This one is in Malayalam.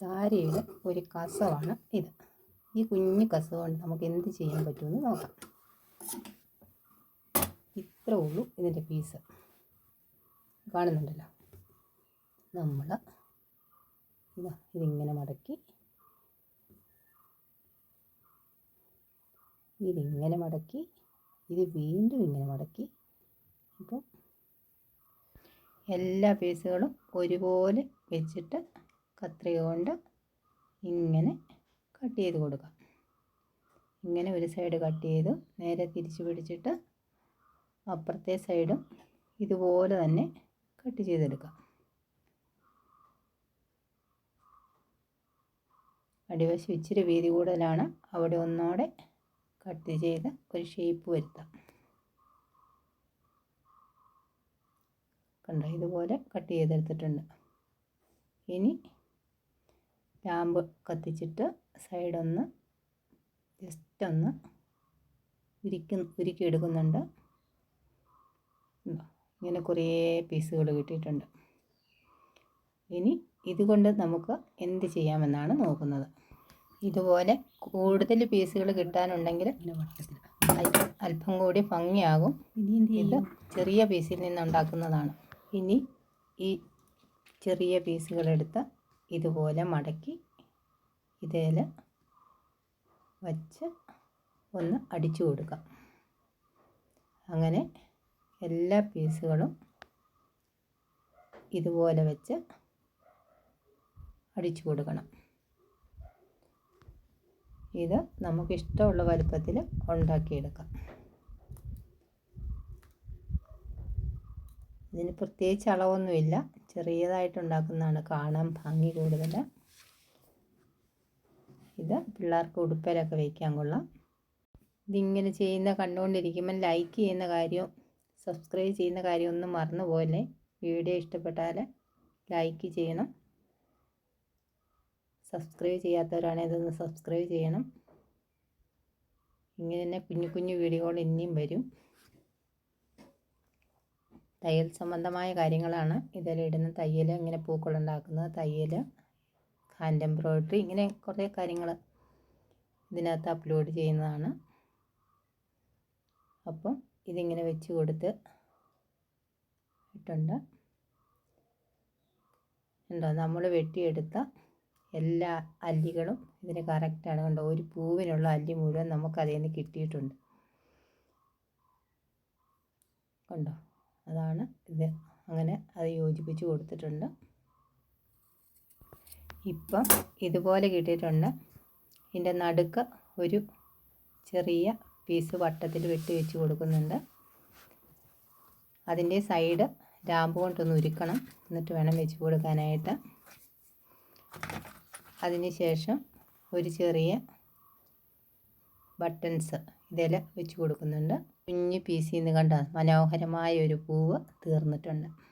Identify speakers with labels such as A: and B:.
A: സാരിയുടെ ഒരു കസവാണ് ഇത്. ഈ കുഞ്ഞു കസവ് കൊണ്ട് നമുക്ക് എന്ത് ചെയ്യാൻ പറ്റുമെന്ന് നോക്കാം. ഇത്ര ഉള്ളൂ ഇതിന്റെ പീസ്. കാണുന്നുണ്ടല്ലോ? നമ്മൾ ഇതാ ഇതിങ്ങനെ മടക്കി. ഇതിങ്ങനെ മടക്കി. ഇത് വീണ്ടും ഇങ്ങനെ മടക്കി. അപ്പം എല്ലാ പീസുകളും ഒരുപോലെ വെച്ചിട്ട് കത്രിക കൊണ്ട് ഇങ്ങനെ കട്ട് ചെയ്ത് കൊടുക്കാം. ഇങ്ങനെ ഒരു സൈഡ് കട്ട് ചെയ്ത് നേരെ തിരിച്ച് പിടിച്ചിട്ട് അപ്പുറത്തെ സൈഡും ഇതുപോലെ തന്നെ കട്ട് ചെയ്തെടുക്കാം. അടിവശം ഇച്ചിരി വീതി കൂടുതലാണ്. അവിടെ ഒന്നോടെ കട്ട് ചെയ്ത് ഒരു ഷേപ്പ് വരുത്താം. കണ്ടോ? ഇതുപോലെ കട്ട് ചെയ്തെടുത്തിട്ടുണ്ട്. ഇനി ലാമ്പ് കത്തിച്ചിട്ട് സൈഡൊന്ന് ജസ്റ്റ് ഒന്ന് ഉരുക്കി ഉരുക്കി എടുക്കുന്നുണ്ട്. ഇങ്ങനെ കുറേ പീസുകൾ കിട്ടിയിട്ടുണ്ട്. ഇനി ഇതുകൊണ്ട് നമുക്ക് എന്ത് ചെയ്യാമെന്നാണ് നോക്കുന്നത്. ഇതുപോലെ കൂടുതൽ പീസുകൾ കിട്ടാനുണ്ടെങ്കിൽ അല്പം കൂടി ഭംഗിയാകും. ഇത് ചെറിയ പീസിൽ നിന്നുണ്ടാക്കുന്നതാണ്. ഇനി ഈ ചെറിയ പീസുകളെടുത്ത് ഇതുപോലെ മടക്കി ഇതേൽ വച്ച് ഒന്ന് അടിച്ചു കൊടുക്കാം. അങ്ങനെ എല്ലാ പീസുകളും ഇതുപോലെ വെച്ച് അടിച്ചു കൊടുക്കണം. ഇത് നമുക്കിഷ്ടമുള്ള വലുപ്പത്തിൽ ഉണ്ടാക്കിയെടുക്കാം. ഇതിന് പ്രത്യേകിച്ച് അളവൊന്നുമില്ല. ചെറിയതായിട്ട് ഉണ്ടാക്കുന്നതാണ് കാണാൻ ഭംഗി കൂടുതൽ. ഇത് പിള്ളേർക്ക് ഉടുപ്പിലൊക്കെ വയ്ക്കാൻ കൊള്ളാം. ഇതിങ്ങനെ ചെയ്യുന്ന കണ്ടുകൊണ്ടിരിക്കുമ്പോൾ ലൈക്ക് ചെയ്യുന്ന കാര്യവും സബ്സ്ക്രൈബ് ചെയ്യുന്ന കാര്യമൊന്നും മറന്നു പോലെ വീഡിയോ ഇഷ്ടപ്പെട്ടാൽ ലൈക്ക് ചെയ്യണം. സബ്സ്ക്രൈബ് ചെയ്യാത്തവരാണെങ്കിൽ ഇതൊന്ന് സബ്സ്ക്രൈബ് ചെയ്യണം. ഇങ്ങനെ തന്നെ കുഞ്ഞു കുഞ്ഞു വീഡിയോകൾ ഇനിയും വരും. തയ്യൽ സംബന്ധമായ കാര്യങ്ങളാണ്. ഇതിലിടുന്ന തയ്യൽ ഇങ്ങനെ പൂക്കളുണ്ടാക്കുന്നത് തയ്യൽ ഹാൻഡ് എംബ്രോയിഡറി ഇങ്ങനെ കുറേ കാര്യങ്ങൾ ഇതിനകത്ത് അപ്ലോഡ് ചെയ്യുന്നതാണ്. അപ്പം ഇതിങ്ങനെ വെച്ച് കൊടുത്ത് ഇട്ടുണ്ട്. ഉണ്ടോ നമ്മൾ വെട്ടിയെടുത്ത എല്ലാ അല്ലികളും ഇതിന് കറക്റ്റാണ് കണ്ടോ? ഒരു പൂവിനുള്ള അല്ലി മുഴുവൻ നമുക്കതിൽ നിന്ന് കിട്ടിയിട്ടുണ്ട്. കണ്ടോ? അതാണ് ഇത്. അങ്ങനെ അത് യോജിപ്പിച്ച് കൊടുത്തിട്ടുണ്ട്. ഇപ്പം ഇതുപോലെ കിട്ടിയിട്ടുണ്ട്. ഇതിന്റെ നടുക്ക് ഒരു ചെറിയ പീസ് വട്ടത്തിൽ വെട്ടി വെച്ച് കൊടുക്കുന്നുണ്ട്. അതിന്റെ സൈഡ് രാമ്പ് കൊണ്ടൊന്ന് ഉരുക്കണം. എന്നിട്ട് വേണം വെച്ച് കൊടുക്കാനായിട്ട്. അതിന് ശേഷം ഒരു ചെറിയ ബട്ടൺസ് ഇതിൽ വെച്ച് കൊടുക്കുന്നുണ്ട്. കുഞ്ഞ് പീസിൽ നിന്ന് കണ്ട? മനോഹരമായ ഒരു പൂവ് തീർന്നിട്ടുണ്ട്.